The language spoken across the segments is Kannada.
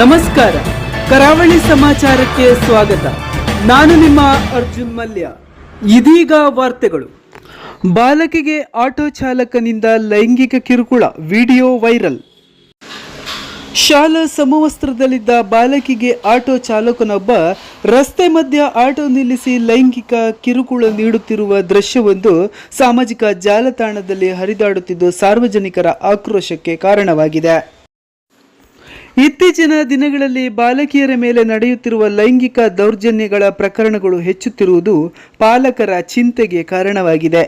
ನಮಸ್ಕಾರ. ಕರಾವಳಿ ಸಮಾಚಾರಕ್ಕೆ ಸ್ವಾಗತ. ನಾನು ನಿಮ್ಮ ಅರ್ಜುನ್ ಮಲ್ಯ. ಇದೀಗ ವಾರ್ತೆಗಳು. ಬಾಲಕಿಗೆ ಆಟೋ ಚಾಲಕನಿಂದ ಲೈಂಗಿಕ ಕಿರುಕುಳ, ವಿಡಿಯೋ ವೈರಲ್. ಶಾಲಾ ಸಮವಸ್ತ್ರದಲ್ಲಿದ್ದ ಬಾಲಕಿಗೆ ಆಟೋ ಚಾಲಕನೊಬ್ಬ ರಸ್ತೆ ಮಧ್ಯ ಆಟೋ ನಿಲ್ಲಿಸಿ ಲೈಂಗಿಕ ಕಿರುಕುಳ ನೀಡುತ್ತಿರುವ ದೃಶ್ಯವೊಂದು ಸಾಮಾಜಿಕ ಜಾಲತಾಣದಲ್ಲಿ ಹರಿದಾಡುತ್ತಿದ್ದು ಸಾರ್ವಜನಿಕರ ಆಕ್ರೋಶಕ್ಕೆ ಕಾರಣವಾಗಿದೆ. ಇತ್ತೀಚಿನ ದಿನಗಳಲ್ಲಿ ಬಾಲಕಿಯರ ಮೇಲೆ ನಡೆಯುತ್ತಿರುವ ಲೈಂಗಿಕ ದೌರ್ಜನ್ಯಗಳ ಪ್ರಕರಣಗಳು ಹೆಚ್ಚುತ್ತಿರುವುದು ಪಾಲಕರ ಚಿಂತೆಗೆ ಕಾರಣವಾಗಿದೆ.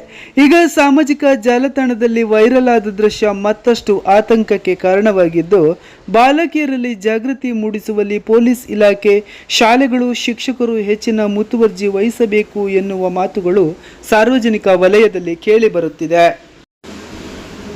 ಈಗ ಸಾಮಾಜಿಕ ಜಾಲತಾಣದಲ್ಲಿ ವೈರಲ್ ಆದ ದೃಶ್ಯ ಮತ್ತಷ್ಟು ಆತಂಕಕ್ಕೆ ಕಾರಣವಾಗಿದ್ದು, ಬಾಲಕಿಯರಲ್ಲಿ ಜಾಗೃತಿ ಮೂಡಿಸುವಲ್ಲಿ ಪೊಲೀಸ್ ಇಲಾಖೆ, ಶಾಲೆಗಳು, ಶಿಕ್ಷಕರು ಹೆಚ್ಚಿನ ಮುತುವರ್ಜಿ ವಹಿಸಬೇಕು ಎನ್ನುವ ಮಾತುಗಳು ಸಾರ್ವಜನಿಕ ವಲಯದಲ್ಲಿ ಕೇಳಿಬರುತ್ತಿದೆ.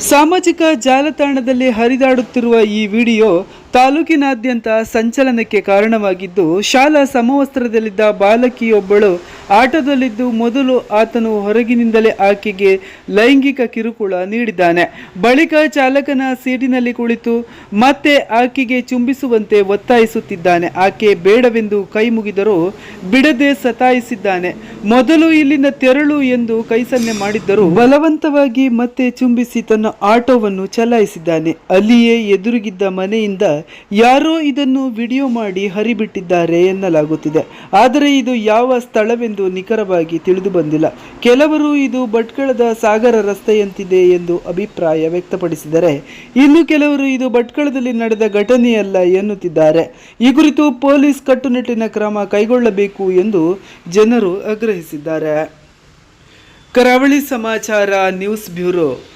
ಸಾಮಾಜಿಕ ಜಾಲತಾಣದಲ್ಲಿ ಹರಿದಾಡುತ್ತಿರುವ ಈ ವಿಡಿಯೋ ತಾಲೂಕಿನಾದ್ಯಂತ ಸಂಚಲನಕ್ಕೆ ಕಾರಣವಾಗಿದ್ದು ಶಾಲಾ ಸಮವಸ್ತ್ರದಲ್ಲಿದ್ದ ಬಾಲಕಿಯೊಬ್ಬಳು ಆಟೋದಲ್ಲಿದ್ದು ಮೊದಲು ಆತನು ಹೊರಗಿನಿಂದಲೇ ಆಕೆಗೆ ಲೈಂಗಿಕ ಕಿರುಕುಳ ನೀಡಿದ್ದಾನೆ. ಬಳಿಕ ಚಾಲಕನ ಸೀಟಿನಲ್ಲಿ ಕುಳಿತು ಮತ್ತೆ ಆಕೆಗೆ ಚುಂಬಿಸುವಂತೆ ಒತ್ತಾಯಿಸುತ್ತಿದ್ದಾನೆ. ಆಕೆ ಬೇಡವೆಂದು ಕೈ ಮುಗಿದರೂ ಬಿಡದೆ ಸತಾಯಿಸಿದ್ದಾನೆ. ಮೊದಲು ಇಲ್ಲಿಂದ ತೆರಳು ಎಂದು ಕೈ ಸನ್ನೆ ಮಾಡಿದ್ದರು ಬಲವಂತವಾಗಿ ಮತ್ತೆ ಚುಂಬಿಸಿ ತನ್ನ ಆಟೋವನ್ನು ಚಲಾಯಿಸಿದ್ದಾನೆ. ಅಲ್ಲಿಯೇ ಎದುರುಗಿದ್ದ ಮನೆಯಿಂದ ಯಾರೋ ಇದನ್ನು ವಿಡಿಯೋ ಮಾಡಿ ಹರಿಬಿಟ್ಟಿದ್ದಾರೆ ಎನ್ನಲಾಗುತ್ತಿದೆ. ಆದರೆ ಇದು ಯಾವ ಸ್ಥಳವೆಂದು ನಿಖರವಾಗಿ ತಿಳಿದು ಬಂದಿಲ್ಲ. ಕೆಲವರು ಇದು ಭಟ್ಕಳದ ಸಾಗರ ರಸ್ತೆಯಂತಿದೆ ಎಂದು ಅಭಿಪ್ರಾಯ ವ್ಯಕ್ತಪಡಿಸಿದರೆ, ಇನ್ನು ಕೆಲವರು ಇದು ಭಟ್ಕಳದಲ್ಲಿ ನಡೆದ ಘಟನೆಯಲ್ಲ ಎನ್ನುತ್ತಿದ್ದಾರೆ. ಈ ಕುರಿತು ಪೊಲೀಸ್ ಕಟ್ಟುನಿಟ್ಟಿನ ಕ್ರಮ ಕೈಗೊಳ್ಳಬೇಕು ಎಂದು ಜನರು ಆಗ್ರಹಿಸಿದ್ದಾರೆ. ಕರಾವಳಿ ಸಮಾಚಾರ ನ್ಯೂಸ್ ಬ್ಯೂರೋ.